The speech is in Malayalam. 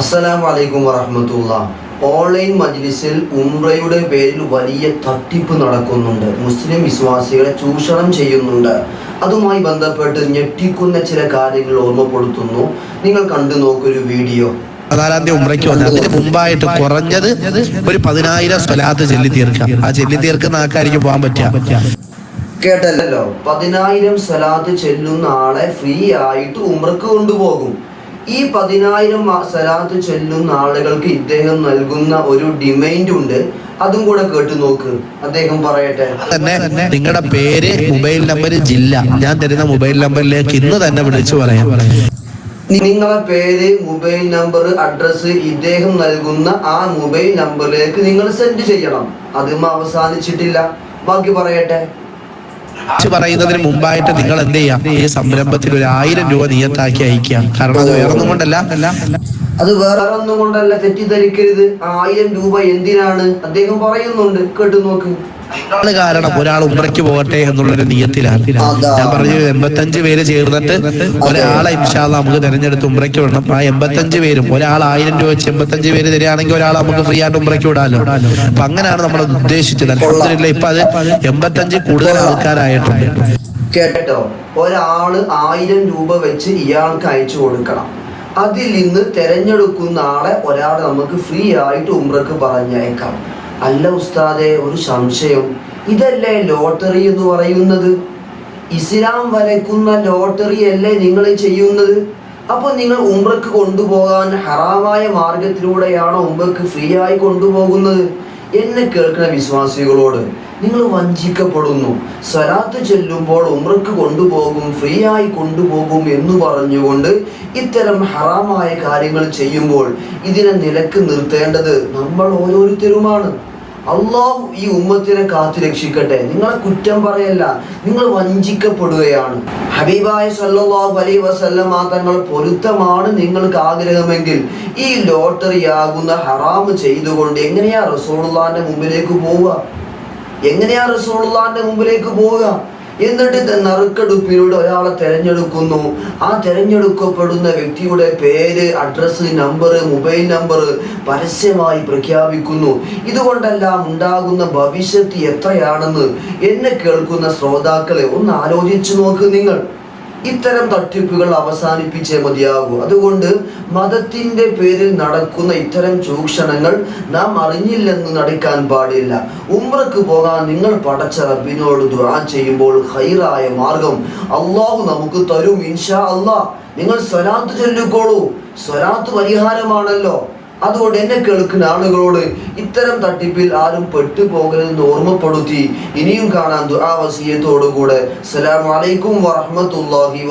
അസ്സലാമു വലൈക്കും വറഹമത്തുള്ള. ഓൺലൈൻ മജ്ലിസിൽ ഉംറയുടെ പേരിൽ വലിയ തട്ടിപ്പ് നടക്കുന്നുണ്ട്. മുസ്ലിം വിശ്വാസികളെ ചൂഷണം ചെയ്യുന്നുണ്ട്. അതുമായി ബന്ധപ്പെട്ട് ഞെട്ടിക്കുന്ന ചില കാര്യങ്ങൾ ഓർമ്മപ്പെടുത്തുന്നു. നിങ്ങൾ കണ്ടു നോക്കൊരു വീഡിയോ. പതിനാലാം തീയതി ഉമ്രയ്ക്ക് വന്നത് അതിന് മുമ്പായിട്ട് കുറഞ്ഞത് ഒരു പതിനായിരം സ്വലാത്ത് ചെല്ലി തീർക്കാം ആ ചെല്ലി തീർക്കുന്ന ആൾക്കാർക്ക് പോകാൻ പറ്റാ കേട്ടല്ലോ. പതിനായിരം സലാത്ത് ചെല്ലുന്ന ആളെ ഫ്രീ ആയിട്ട് ഉംറക്ക് കൊണ്ടുപോകും. ഈ പതിനായിരം സലാത്ത് ചെല്ലുന്ന ആളുകൾക്ക് ഇദ്ദേഹം നൽകുന്ന ഒരു ഡിമൈൻഡ് ഉണ്ട്. അതും കൂടെ കേട്ടു നോക്ക്. അദ്ദേഹം പറയട്ടെ. തന്നെ നിങ്ങളുടെ പേര് മൊബൈൽ നമ്പർ ജില്ല. ഞാൻ തരുന്ന മൊബൈൽ നമ്പറിലേക്ക് ഇന്ന് തന്നെ വിളിച്ചു പറയാം. നിങ്ങളെ പേര് മൊബൈൽ നമ്പർ അഡ്രസ്സ് ഇദ്ദേഹം നൽകുന്ന ആ മൊബൈൽ നമ്പറിലേക്ക് നിങ്ങൾ സെൻഡ് ചെയ്യണം. അതും അവസാനിച്ചിട്ടില്ല. ബാക്കി പറയട്ടെ. പറയുന്നതിന് മുമ്പായിട്ട് നിങ്ങൾ എന്ത് ചെയ്യാം? ഈ സംരംഭത്തിൽ ഒരു ആയിരം രൂപ നിയത്താക്കി അയക്കാം കാരണം അത് വേറൊന്നും കൊണ്ടല്ല. അത് വേറെ ഒന്നും കൊണ്ടല്ല തെറ്റിദ്ധരിക്കരുത്. ആയിരം രൂപ എന്തിനാണ്? അദ്ദേഹം പറയുന്നുണ്ട്. കേട്ടു നോക്ക്. ആൾ കാരണം ഒരാൾ ഉമ്രയ്ക്ക് പോകട്ടെ എന്നുള്ളൊരു നിയത്തിലാണ്. ഞാൻ പറഞ്ഞു എൺപത്തഞ്ച് പേര് ചേർന്നിട്ട് ഒരാളെ ഇൻഷാല്ല നമുക്ക് തിരഞ്ഞെടുത്ത് ഉമ്രയ്ക്ക് വിടണം. ആ എൺപത്തഞ്ച് പേരും ഒരാൾ ആയിരം രൂപ വെച്ച് എൺപത്തഞ്ച് പേര് തരികയാണെങ്കിൽ ഒരാൾ നമുക്ക് ഫ്രീ ആയിട്ട് ഉമ്രയ്ക്ക് വിടാലോ? അപ്പൊ അങ്ങനെയാണ് നമ്മൾ ഉദ്ദേശിച്ചത്. അല്ല ഇപ്പൊ അത് എൺപത്തഞ്ച് കൂടുതൽ ആൾക്കാരായിട്ടുണ്ട്. കേട്ടോ ഒരാൾ ആയിരം രൂപ വെച്ച് ഇയാൾക്ക് അയച്ചു കൊടുക്കണം. അതിൽ നിന്ന് തെരഞ്ഞെടുക്കുന്ന ആളെ ഒരാൾ നമുക്ക് ഫ്രീ ആയിട്ട് ഉമ്രക്ക് പറഞ്ഞയക്കാം. അല്ല ഉസ്താദെ ഒരു സംശയം. ഇതല്ലേ ലോട്ടറി എന്ന് പറയുന്നത്? ഇസ്ലാം വരയ്ക്കുന്ന ലോട്ടറി അല്ലേ നിങ്ങൾ ചെയ്യുന്നത്? അപ്പോൾ നിങ്ങൾ ഉംറക്ക് കൊണ്ടുപോകാൻ ഹറാമായ മാർഗത്തിലൂടെയാണ് ഉംറക്ക് ഫ്രീ ആയി കൊണ്ടുപോകുന്നത്? എന്നെ കേൾക്കുന്ന വിശ്വാസികളോട് നിങ്ങൾ വഞ്ചിക്കപ്പെടുന്നു. സ്വലാത്ത് ചെല്ലുമ്പോൾ ഉമ്രക്ക് കൊണ്ടുപോകും ഫ്രീ ആയി കൊണ്ടുപോകും എന്ന് പറഞ്ഞുകൊണ്ട് ഇത്തരം ഹറാമായ കാര്യങ്ങൾ ചെയ്യുമ്പോൾ ഇതിനെ നിലയ്ക്ക് നിർത്തേണ്ടത് നമ്മൾ ഓരോരുത്തരുമാണ്. അള്ളാഹു ഈ ഉമ്മത്തിനെ കാത്തു രക്ഷിക്കട്ടെ. നിങ്ങളെ കുറ്റം പറയല്ല നിങ്ങൾ വഞ്ചിക്കപ്പെടുകയാണ്. ഹബീബായ സല്ലല്ലാഹു അലൈഹി വസല്ലമ തങ്ങൾ പൊരുത്തമാണ് നിങ്ങൾക്ക് ആഗ്രഹമെങ്കിൽ ഈ ലോട്ടറി ആകുന്ന ഹറാമ് ചെയ്തുകൊണ്ട് എങ്ങനെയാ റസൂലുള്ളാന്റെ മുമ്പിലേക്ക് പോവുക? എങ്ങനെയാ റസൂലുള്ളാന്റെ മുമ്പിലേക്ക് പോവുക? എന്നിട്ട് നറുക്കെടുപ്പിലൂടെ ഒരാളെ തെരഞ്ഞെടുക്കുന്നു. ആ തെരഞ്ഞെടുക്കപ്പെടുന്ന വ്യക്തിയുടെ പേര് അഡ്രസ്സ് നമ്പർ മൊബൈൽ നമ്പർ പരസ്യമായി പ്രഖ്യാപിക്കുന്നു. ഇതുകൊണ്ടെല്ലാം ഉണ്ടാകുന്ന ഭവിഷ്യത്ത് എത്രയാണെന്ന് എന്നെ കേൾക്കുന്ന ശ്രോതാക്കളെ ഒന്ന് ആലോചിച്ചു നോക്ക് നിങ്ങൾ. ഇത്തരം തട്ടിപ്പുകൾ അവസാനിപ്പിച്ചേ മതിയാകൂ. അതുകൊണ്ട് മതത്തിന്റെ പേരിൽ നടക്കുന്ന ഇത്തരം ചൂഷണങ്ങൾ നാം അറിഞ്ഞില്ലെന്ന് നടിക്കാൻ പാടില്ല. ഉമ്രക്ക് പോകാൻ നിങ്ങൾ പടച്ച റബ്ബിനോട് ദുആ ചെയ്യുമ്പോൾ ഹൈറായ മാർഗം അള്ളാഹു നമുക്ക് തരും ഇൻഷാ അള്ളാ നിങ്ങൾ സ്വലാത്ത് ചൊല്ലിക്കോളൂ. സ്വലാത്ത് പരിഹാരമാണല്ലോ. അതുകൊണ്ട് എന്നെ കേൾക്കുന്ന ആളുകളോട് ഇത്തരം തട്ടിപ്പിൽ ആരും പെട്ടുപോകരുതെന്ന് ഓർമ്മപ്പെടുത്തി ഇനിയും കാണാൻ ദുആ വസിയത്തോടുകൂടെ. അസ്സലാമു അലൈക്കും വറഹ്മത്തുള്ളാഹി